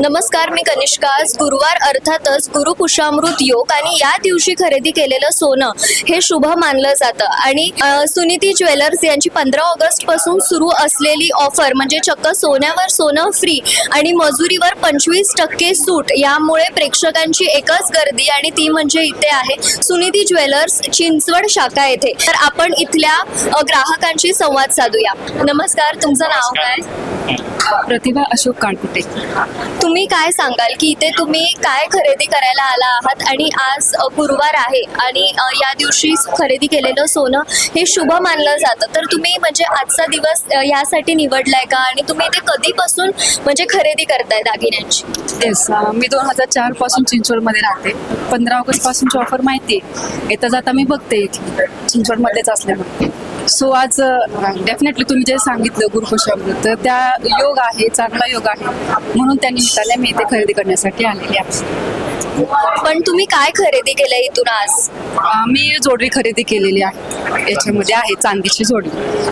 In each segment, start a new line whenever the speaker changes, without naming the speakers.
नमस्कार मी कनिष्का. आज गुरुवार अर्थातच गुरुपुषामृत योग आणि या दिवशी खरेदी केलेलं सोनं हे शुभ मानलं जातं. आणि सुनीती ज्वेलर्स यांची पंधरा ऑगस्टपासून सुरू असलेली ऑफर म्हणजे चक्क सोन्यावर सोनं फ्री आणि मजुरीवर पंचवीस टक्के सूट यामुळे प्रेक्षकांची एकच गर्दी आणि ती म्हणजे इथे आहे सुनीती ज्वेलर्स चिंचवड शाखा येथे. तर आपण इथल्या ग्राहकांशी संवाद साधूया. नमस्कार तुमचं नाव काय?
प्रतिभा अशोक काळकुटे.
तुम्ही काय सांगाल की इथे तुम्ही काय खरेदी करायला आला आहात? आणि आज गुरुवार आहे आणि या दिवशी खरेदी केलेलं सोनं हे शुभ मानलं जातं. तर तुम्ही म्हणजे आजचा दिवस यासाठी निवडलाय का? आणि तुम्ही इथे कधीपासून म्हणजे खरेदी करताय दागिन्यांची?
येस मी दोन हजार चारपासून चिंचवडमध्ये राहते. पंधरा ऑगस्ट पासूनची ऑफर माहिती आहे येता जाता मी बघते. चिंचवडमध्येच असल्यामुळे. सो आज डेफिनेटली तुम्ही जे सांगितलं गुरुपुषामृत तर त्या योग आहे चांगला योग आहे म्हणून त्या निमित्ताने मी इथे खरेदी करण्यासाठी आलेली आहे.
पण तुम्ही काय खरेदी केलंय इथून आज?
अं, मी जोडवी खरेदी केलेली आहे. याच्यामध्ये आहे चांदीची जोडवी.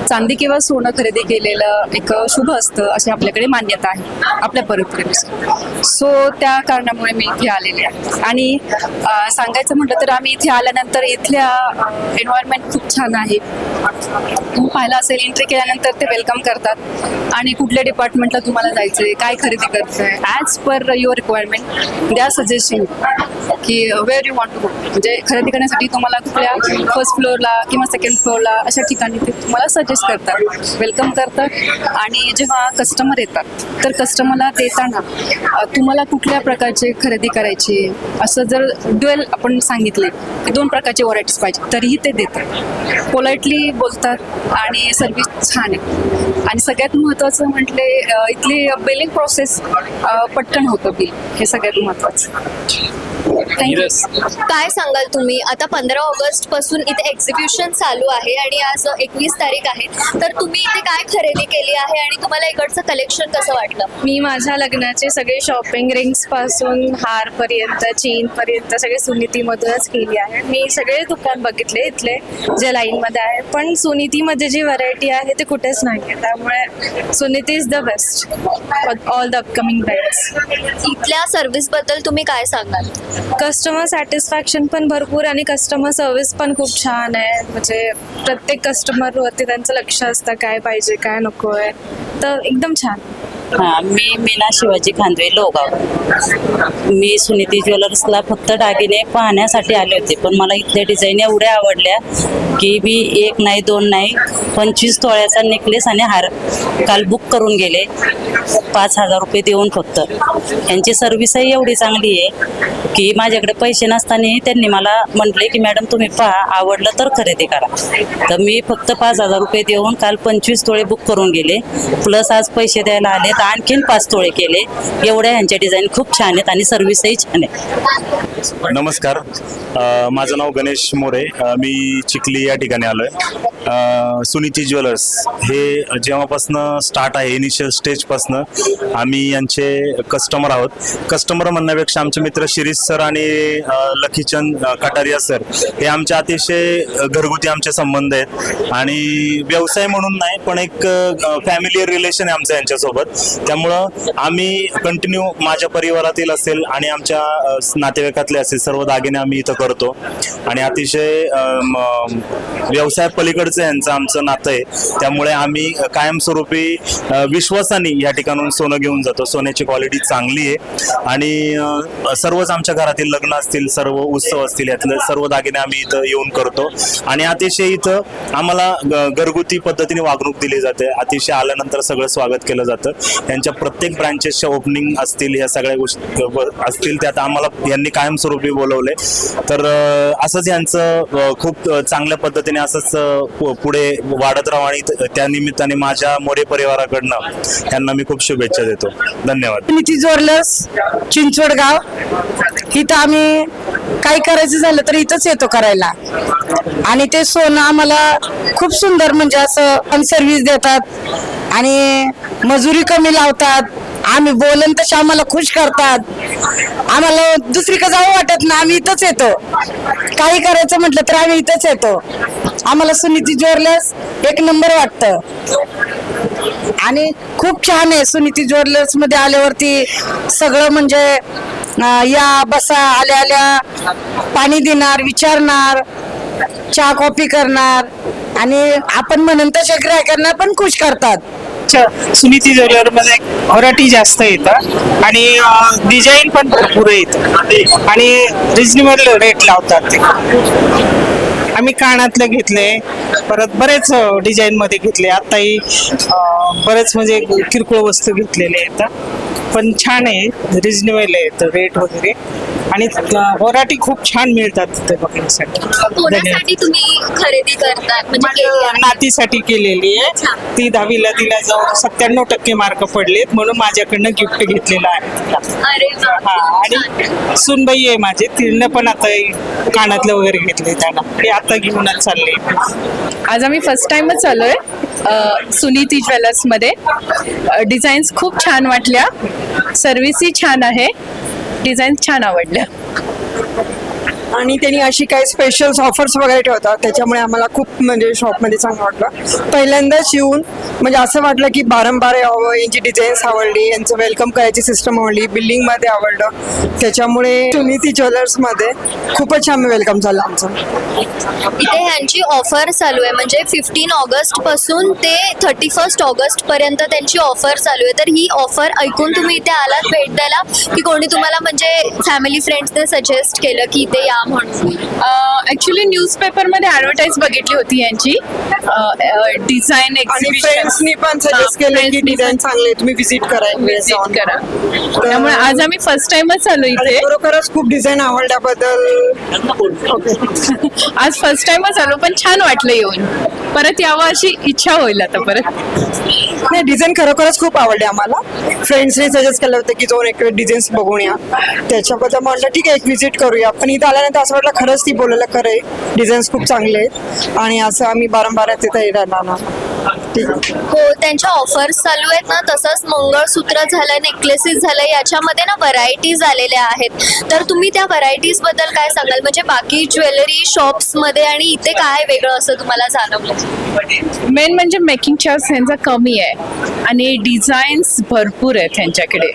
चांदी किंवा सोनं खरेदी केलेलं एक शुभ असतं अशी आपल्याकडे मान्यता आहे. आपल्या परंपरेनुसार सो त्या कारणामुळे मी इथे आलेले आहे. आणि अं, सांगायचं म्हटलं तर आम्ही इथे आल्यानंतर इथल्या एन्व्हायरमेंट खूप छान आहे. तुम्ही पाहिलं असेल एंट्री केल्यानंतर ते वेलकम करतात. आणि कुठल्या डिपार्टमेंटला तुम्हाला जायचंय काय खरेदी करताय? ॲज पर युअर रिक्वायरमेंट द्या सजेशन की where you want to go म्हणजे खरेदी करण्यासाठी तुम्हाला कुठल्या फर्स्ट फ्लोअरला किंवा सेकंड फ्लोअरला अशा ठिकाणी ते तुम्हाला सजेस्ट करतात. वेलकम करतात. आणि जेव्हा कस्टमर येतात तर कस्टमरला देताना तुम्हाला कुठल्या प्रकारचे खरेदी करायची? असं जर ड्युएल आपण सांगितले की दोन प्रकारचे व्हरायटीज पाहिजे तरीही ते देतात. पोलाइटली बोलतात आणि सर्विस छान आहे. आणि सगळ्यात महत्त्वाचं म्हटले इथली बिलिंग प्रोसेस पटकन होतं बिल हे सगळ्यात महत्त्वाचं Bye. थँक्यू
काय सांगाल तुम्ही? आता पंधरा ऑगस्टपासून इथे एक्झिबिशन चालू आहे आणि आज एकवीस तारीख आहे. तर तुम्ही इथे काय खरेदी केली आहे आणि तुम्हाला इकडचं कलेक्शन कसं वाटलं?
मी माझ्या लग्नाचे सगळे शॉपिंग रिंग्सपासून हार पर्यंत चेन पर्यंत सगळे सुनीतीमधूनच केली आहे. मी सगळे दुकान बघितले इथले जे लाईन मध्ये आहे. पण सुनीतीमध्ये जी व्हरायटी आहे ते कुठेच नाही आहे त्यामुळे Suniti is the best all the upcoming brides
इथल्या सर्व्हिसबद्दल तुम्ही काय सांगाल?
कस्टमर सॅटिस्फॅक्शन पण भरपूर आणि कस्टमर सर्व्हिस पण खूप छान आहे. म्हणजे प्रत्येक कस्टमरवरती त्यांचं लक्ष असतं काय पाहिजे काय नको आहे तर एकदम छान.
हा मी मीना शिवाजी खांदवे लोगाव. मी सुनीती ज्वेलर्सला फक्त दागिने पाहण्यासाठी आले होते पण मला इथल्या डिझाईन एवढ्या आवडल्या की मी एक नाही दोन नाही पंचवीस तोळ्याचा नेकलेस आणि हार काल बुक करून गेले. पाच हजार रुपये देऊन फक्त. यांची सर्व्हिसही एवढी चांगली आहे की माझ्याकडे पैसे नसताना त्यांनी मला म्हटले की मॅडम तुम्ही पहा आवडलं तर खरेदी करा. तर मी फक्त पाच हजार रुपये देऊन काल पंचवीस तोळे बुक करून गेले. प्लस आज पैसे द्यायला आले आता आणखीन पाच तोळे केले. एवढ्या ह्यांच्या डिझाईन खूप छान आहेत आणि सर्व्हिसही छान आहे.
नमस्कार. माझं नाव गणेश मोरे. मी चिखली या ठिकाणी आलो आहे सुनीती ज्वेलर्स. हे जेव्हापासनं स्टार्ट आहे इनिशियल स्टेजपासनं आम्ही यांचे कस्टमर आहोत. कस्टमर म्हणण्यापेक्षा आमचे मित्र शिरीष सर आणि लखीचंद कटारिया सर हे आमचे अतिशय घरगुती आमचे संबंध आहेत. आणि व्यवसाय म्हणून नाही पण एक फॅमिली रिलेशन आहे आमचं यांच्यासोबत. त्यामुळं आम्ही कंटिन्यू माझ्या परिवारातील असेल आणि आमच्या नातेवाईकातले असेल सर्व दागिने आम्ही इथं करतो. आणि अतिशय व्यवसाय पलीकडचं यांचं आमचं नातं आहे. त्यामुळे आम्ही कायमस्वरूपी विश्वासाने या ठिकाणून सोनं घेऊन जातो. सोन्याची क्वालिटी चांगली आहे. आणि सर्वच आमच्या घरातील लग्न असतील सर्व उत्सव असतील यातले सर्व दागिने आम्ही इथं येऊन करतो. आणि अतिशय इथं आम्हाला ग- घरगुती पद्धतीने वागणूक दिली जाते. अतिशय आल्यानंतर सगळं स्वागत केलं जातं. यांच्या प्रत्येक ब्रांचेसच्या ओपनिंग असतील या सगळ्या गोष्टी असतील त्यात आम्हाला यांनी कायमस्वरूपी बोलवले तर असंच यांचं खूप चांगल्या पद्धतीने असंच पुढे वाढत राहू आणि त्या निमित्ताने माझ्या मोरे परिवाराकडनं त्यांना मी खूप शुभेच्छा देतो. धन्यवाद.
निती जोरलस चिंचवड गाव. इथं आम्ही काही करायचं झालं तर इथंच येतो करायला. आणि ते सोनं आम्हाला खूप सुंदर म्हणजे असं सर्व्हिस देतात. आणि मजुरी कमी लावतात. आम्ही बोलन तसे आम्हाला खुश करतात. आम्हाला दुसरीकडे जाऊ वाटत ना आम्ही इथंच येतो. काही करायचं म्हटलं तर आम्ही इथंच येतो.
आम्हाला सुनीती ज्वेलर्स एक नंबर वाटतं. आणि खूप छान आहे सुनीती ज्वेलर्समध्ये आल्यावरती सगळं म्हणजे या बसा आल्या आल्या पाणी देणार विचारणार चहा कॉफी करणार. आणि आपण म्हणून तसे ग्राहकांना पण खुश करतात.
च्या- सुनीती ज्वेलरमध्ये व्हरायटी जास्त येतं. आणि डिझाईन पण भरपूर येत आणि रिजनेबल रेट लावतात ते. आम्ही कानातलं घेतले परत बरेच डिझाईन मध्ये घेतले. आताही बरेच म्हणजे किरकोळ वस्तू घेतलेले आहेत. पण छान आहे रिजनेबल आहे रेट वगैरे. आणि व्हरायटी खूप छान मिळतात तिथे बघण्यासाठी.
कोणासाठी तुम्ही खरेदी करतात? म्हणजे
माझ्या
आहे?
नातीसाठी केलेली. आहे. ती दहावीला तिला जवळ सत्त्याण्णव टक्के मार्क पडलेत म्हणून माझ्याकडनं गिफ्ट घेतलेलं आहे तिला.
अरे वा,
हा
खूप छान.
आणि सुनबाई आहे माझी. तिनं पण आता कानातलं वगैरे घेतले त्यांना ते आता घेऊनच चालले.
आज आम्ही फर्स्ट टाइमच आलोय अ, सुनीती ज्वेलर्समध्ये. डिझाईन्स खूप छान वाटल्या. सर्व्हिसही छान आहे. डिझाईन छान आवडल्या
आणि त्यांनी अशी काही स्पेशल ऑफर्स वगैरे ठेवतात. त्याच्यामुळे आम्हाला खूप म्हणजे शॉपमध्ये चांगलं वाटलं. पहिल्यांदाच येऊन म्हणजे असं वाटलं की बारंबार यावं यांची डिझाईन्स आवडली यांचं वेलकम करायची सिस्टम आवडली बिल्डिंगमध्ये आवडलं. त्याच्यामुळे सुनीती ज्वेलर्समध्ये खूपच छान वेलकम झालं आमचं.
इथे ह्यांची ऑफर चालू आहे. म्हणजे फिफ्टीन ऑगस्टपासून ते थर्टी फर्स्ट ऑगस्ट पर्यंत त्यांची ऑफर चालू आहे. तर ही ऑफर ऐकून तुम्ही इथे आलात भेट द्यायला की कोणी तुम्हाला म्हणजे फॅमिली फ्रेंड्सने सजेस्ट केलं की इथे या म्हणून
ऍक्च्युली न्यूजपेपरमध्ये ॲडव्हर्टाईज बघितली होती यांची. डिझाईन
आणि फ्रेंड्सनी पण सजेस्ट केलं की डिझाईन चांगले आहे, तुम्ही विजिट करा एक वेळेस जाऊन.
करा. त्यामुळे आज आम्ही फर्स्ट टाइमच आलो
आणि
इथे.
खरोखरच खूप डिझाईन आवडल्याबद्दल.
आज फर्स्ट टाइमच आलो पण छान वाटलं येऊन. परत यावं अशी इच्छा होईल आता परत.
नाही डिझाईन खरोखरच खूप आवडले आम्हाला. फ्रेंड्सने सजेस्ट केलं होतं की जाऊन एक डिझाईन्स बघून या. त्याच्याबद्दल म्हटलं ठीक आहे एक व्हिजिट करूया. पण इथं आल्यानंतर असं वाटलं खरंच ती बोलायला खरं आहे. डिझाईन्स खूप चांगले आहेत. आणि असं आम्ही बारंबार तिथे येणार ना
हो त्यांच्या ऑफर्स चालू आहेत ना तसंच मंगळसूत्र झालं नेकलेसेस झालं याच्यामध्ये ना व्हरायटीज आलेल्या आहेत. तर तुम्ही त्या व्हरायटीजबद्दल काय सांगाल? म्हणजे बाकी ज्वेलरी शॉप्समध्ये आणि इथे काय वेगळं असं तुम्हाला जाणवलं?
मेन म्हणजे मेकिंग चार्ज त्यांचा कमी आहे. आणि डिझाईन्स भरपूर आहेत त्यांच्याकडे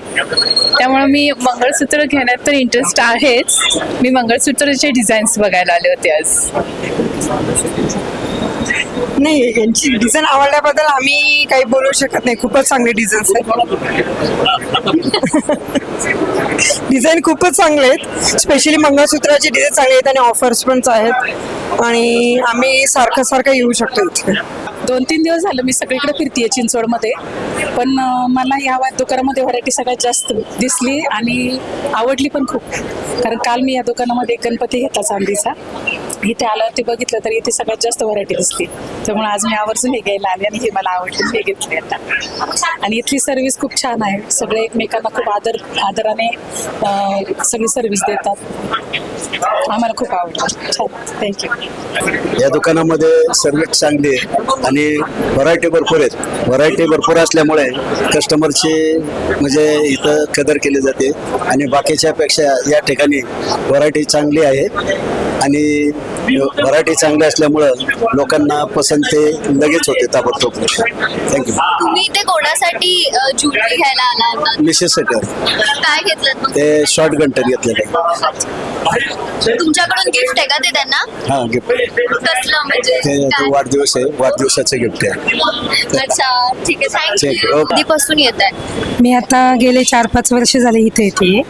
त्यामुळे मी मंगळसूत्र घेण्यात तर इंटरेस्ट आहेच. मी मंगळसूत्राचे डिझाईन्स बघायला आले होते आज.
नाही यांची डिझाईन आवडल्याबद्दल आम्ही काही बोलू शकत नाही. खूपच चांगले डिझाईन्स आहेत. डिझाईन खूपच चांगले आहेत. स्पेशली मंगळसूत्राचे डिझाईन चांगले आहेत आणि ऑफर्स पण आहेत. आणि आम्ही सारखं सारखं येऊ शकतो इथे.
दोन तीन दिवस झालं मी सगळीकडे फिरतीये चिंचवडमध्ये. पण मला या दुकानामध्ये व्हरायटी सगळ्यात जास्त दिसली आणि आवडली पण खूप. कारण काल मी या दुकानामध्ये गणपती घेतला चांदीचा. इथे आल्यावरती बघितलं तर इथे सगळ्यात जास्त व्हरायटी दिसते. त्यामुळे आज मी आवर्जून हे घ्यायला आले आणि हे मला आवडले हे घेतले आता. आणि इथली सर्व्हिस खूप छान आहे. सगळे एकमेकांना खूप आदर आदराने सगळी सर्व्हिस देतात. आम्हाला खूप आवडलं. छान. थँक्यू
या दुकानामध्ये सर्विस चांगली आहे आणि व्हरायटी भरपूर आहेत. व्हरायटी भरपूर असल्यामुळे कस्टमरची म्हणजे इथं कदर केली जाते. आणि बाकीच्या पेक्षा या ठिकाणी व्हरायटी चांगली आहे. आणि व्हरायटी चांगली असल्यामुळं लोकांना पसंती लगेच होते ताबडतोब. थँक्यू
तुम्ही इथे कोणासाठी ज्वेलरी घ्यायला आला होता
मिसेस सेटर
काय घेतलं
ते शॉर्ट गंटर घेतलेले आहे.
तुमच्याकडून गिफ्ट आहे का ते त्यांना?
हा गिफ्ट
कसलं म्हणजे
ते
काय?
तो वाढदिवस आहे वाढदिवसाचं गिफ्ट आहे.
अच्छा ठीक आहे. कधीपासून येत आहे?
मी आता गेले चार पाच वर्ष झाले इथे येते.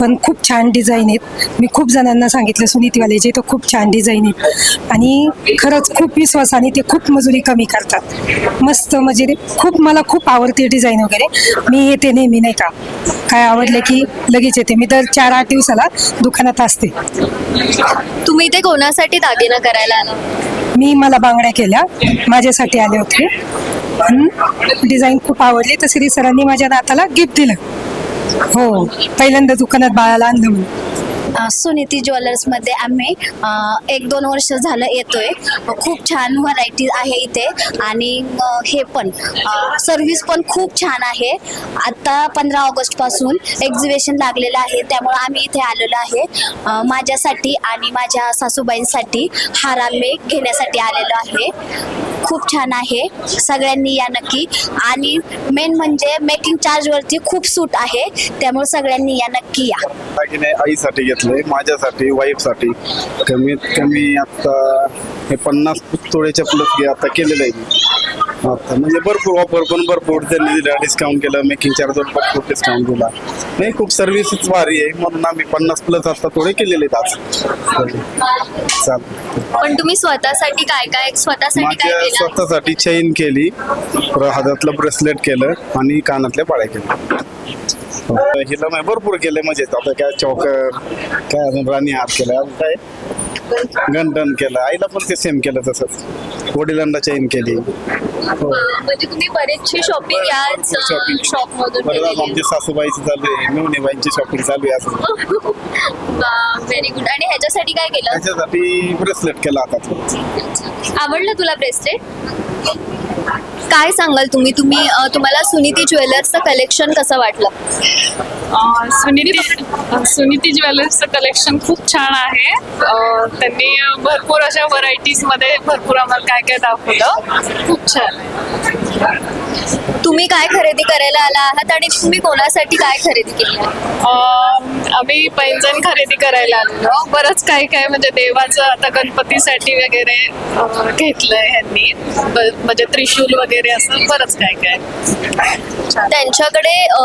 पण खूप छान डिझाईन आहेत. मी खूप जणांना सांगितलं सुनीतीवाल्याचे तर खूप छान डिझाईन आहेत आणि खरंच खूप विश्वासाने ते खूप मजुरी कमी करतात. मस्त म्हणजे ते खूप मला खूप आवडते डिझाईन वगैरे. मी येते नेहमी नाही का? काय आवडलं की लगेच येते. मी दर चार आठ दिवसाला दुकानात असते.
तुम्ही इथे कोणासाठी दागिना करायला आला?
मी मला बांगड्या केल्या. माझ्यासाठी आले होते. डिझाईन खूप आवडली. तर श्री सरांनी माझ्या नाताला गिफ्ट दिलं. हो पहिल्यांदा दुकानात बाळाला आणलं म्हणून. सुनीती ज्वेलर्समध्ये आम्ही एक दोन वर्ष झालं येतोय. खूप छान व्हरायटी आहे इथे आणि हे पण सर्विस पण खूप छान आहे. आता पंधरा ऑगस्टपासून एक्झिबिशन लागलेलं आहे त्यामुळे आम्ही इथे आलेलो आहे. माझ्यासाठी आणि माझ्या सासूबाईंसाठी हार आम्ही घेण्यासाठी आलेलो आहे. खूप छान आहे सगळ्यांनी या नक्की. आणि मेन म्हणजे मेकिंग चार्जवरती खूप सूट आहे त्यामुळे सगळ्यांनी या नक्की या.
आईसाठी घेतलं माझ्यासाठी वाईफसाठी कमीत कमी आता हे पन्नास तोळ्याच्या प्लस घे आता केलेलं आहे मी. आता म्हणजे भरपूर ऑफर पण भरपूर त्यांनी दिला डिस्काउंट केलं मेकिंग चार्जवर भरपूर डिस्काउंट दिला. नाही खूप सर्व्हिसेस भारी आहे. म्हणून आम्ही पन्नास प्लस आता थोडे केलेले आज. चालेल.
पण तुम्ही स्वतःसाठी काय काय स्वतःसाठी काय
माझ्या
केलं?
स्वतःसाठी चेन केली. हातातलं ब्रेसलेट केलं आणि कानातल्या पाळ्या केल्या. हिला मी भरपूर केले म्हणजे आता काय चौकर काय अजून राणी हार केला अजून काय? गंटन केलं आईला पण ते सेम केलं तसंच. वडिलांना चेन केली. हो.
म्हणजे तुम्ही बरेचशी शॉपिंग याच
Shopping.
शॉप मधून केलेली.
आमची सासूबाईची चालू आहे मेवणीबाईंची शॉपिंग चालू आहे असं
व्हेरी गुड आणि ह्याच्यासाठी काय केलं?
त्याच्यासाठी ब्रेसलेट केला आता.
आवडलं तुला ब्रेसलेट काय सांगाल तुम्ही? तुम्ही अ, तुम्हाला सुनीती ज्वेलर्सचं कलेक्शन कसं वाटलं?
अं, सुनीती सुनीती ज्वेलर्सचं कलेक्शन खूप छान आहे. अं, त्यांनी भरपूर अशा व्हरायटीजमध्ये भरपूर आम्हाला काय काय दाखवलं. खूप छान आहे.
तुम्ही काय खरेदी करायला आला आहात आणि तुम्ही कोणासाठी काय खरेदी केली आहे?
अं, आम्ही पैंजण खरेदी करायला आलेलो. बरंच काय काय म्हणजे देवाचं आता गणपतीसाठी वगैरे अं, घेतलंय ह्यांनी. ब- म्हणजे त्रिशूल वगैरे असं बरंच काय काय.
त्यांच्याकडे अ,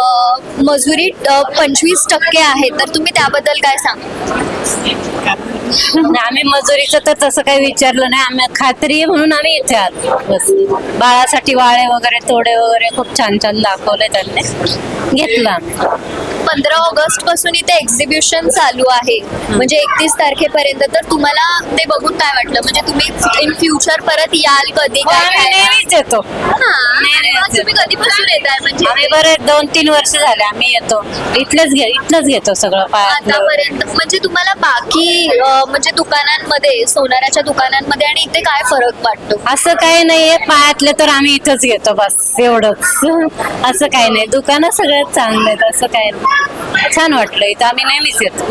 मजुरी पंचवीस टक्के आहे. तर तुम्ही त्याबद्दल काय सांगा
आम्ही मजुरीचं तर तसं काही विचारलं नाही. आम्ही खात्री आहे म्हणून आम्ही इथे आलो. बस. बाळासाठी वाळे वगैरे तोडे वगैरे खूप छान छान दाखवले त्यांनी. घेतलं आम्ही.
पंधरा ऑगस्टपासून इथे एक्झिबिशन चालू आहे. म्हणजे एकतीस तारखेपर्यंत. तर तुम्हाला ते बघून काय वाटलं? म्हणजे तुम्ही इन फ्युचर परत याल कधी? काय
आम्ही
काय?
नेहमीच येतो.
हा. तुम्ही कधीपासून येत आहे म्हणजे
आम्ही बरेच दोन तीन वर्ष झाले आम्ही येतो. इथलेच घे इथलंच घेतो सगळं
आतापर्यंत. म्हणजे तुम्हाला बाकी अ, म्हणजे दुकानांमध्ये सोनाराच्या दुकानांमध्ये आणि इथे काय फरक वाटतो?
असं काही नाहीये. पायातले तर आम्ही इथंच घेतो बस एवढंच. असं काही नाही. दुकानं सगळ्यात चांगले आहेत असं काही नाही. छान वाटलं इथं. आम्ही नेहमीच येतो.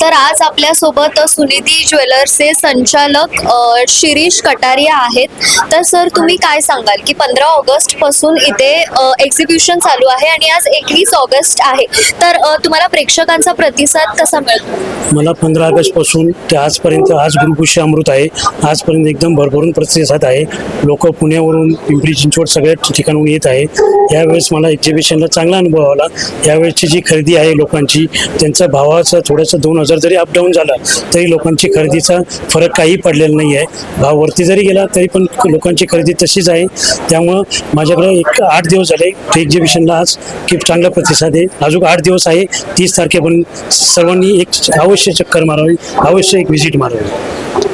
तर आज आपल्यासोबत सुनीती ज्वेलर्सचे संचालक अ, शिरीष कटारिया आहेत. तर सर तुम्ही काय सांगाल की पंधरा ऑगस्टपासून इथे एक्झिबिशन चालू आहे आणि आज एकवीस ऑगस्ट आहे. तर अ, तुम्हाला प्रेक्षकांचा प्रतिसाद कसा मिळतो?
मला पंधरा ऑगस्टपासून ते आजपर्यंत आज गुरुपुष्य अमृत आहे. आजपर्यंत एकदम भरभरून प्रतिसाद आहे. लोक पुण्यावरून पिंपरी चिंचवड सगळ्या ठिकाणून येत आहे यावेळेस मला एक्झिबिशनला चांगला अनुभव आला. यावेळेसची जी खरेदी आहे लोकांची. त्यांचा भावाचा थोडंसं दोन हजार जरी अपडाऊन झाला तरी लोकांची खरेदीचा फरक काही पडलेला नाही आहे भाव वरती जरी गेला तरी पण लोकांची खरेदी तशीच आहे. त्यामुळं माझ्याकडे एक आठ दिवस झाले एक्झिबिशनला आज. खूप चांगला प्रतिसाद आहे. अजून आठ दिवस आहे. तीस तारखेपर्यंत सर्वांनी एक अवश्य चक्कर मारावी अवश्य एक व्हिजिट मारावी.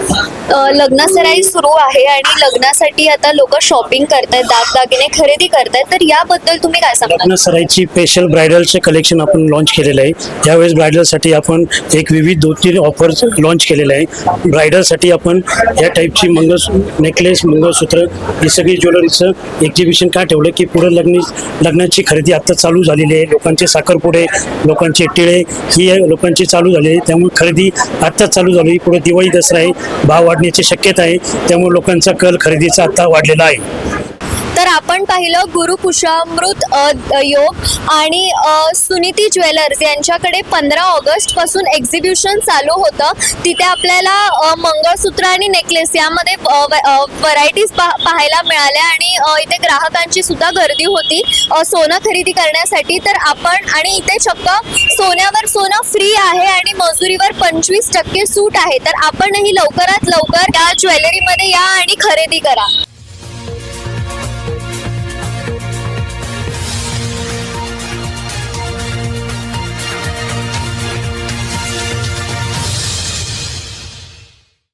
लग्नासराई सुरू आहे आणि लग्नासाठी आता लोक शॉपिंग करतायत दागदागिने खरेदी करतायत. तर याबद्दल तुम्ही काय
सांगता? लग्नासराईची स्पेशल ब्रायडलचे कलेक्शन आपण लॉन्च केलेलं आहे. यावेळेस ब्रायडलसाठी आपण एक विविध दोन तीन ऑफर्स लॉन्च केलेले आहे. ब्रायडलसाठी आपण या टाईपची मंगळ नेकलेस मंगळसूत्र ही सगळी ज्वेलरीचं एक्झिबिशन का ठेवलं की पुढे लग्न लग्नाची खरेदी आत्ता चालू झालेली आहे. लोकांचे साखरपुडे लोकांचे टिळे ही लोकांची चालू झाली आहे. त्यामुळे खरेदी आत्ताच चालू झाली. पुढे दिवाळी दसरा आहे. भाव वाढण्याची शक्यता आहे. त्यामुळे लोकांचा कल खरेदीचा आत्ता वाढलेला आहे.
तर आपण पाहिलं गुरुकुशामृत योग आणि सुनीती ज्वेलर्स यांच्याकडे पंधरा ऑगस्टपासून एक्झिबिशन चालू होतं. तिथे आपल्याला मंगळसूत्र आणि नेकलेस यामध्ये व्हरायटीज पाहायला मिळाल्या आणि इथे ग्राहकांची सुद्धा गर्दी होती. सोनं खरेदी करण्यासाठी तर आपण आणि इथे चक्क सोन्यावर सोनं फ्री आहे आणि मजुरीवर पंचवीस टक्के सूट आहे. तर आपणही लवकरात लवकर या ज्वेलरीमध्ये या आणि खरेदी करा.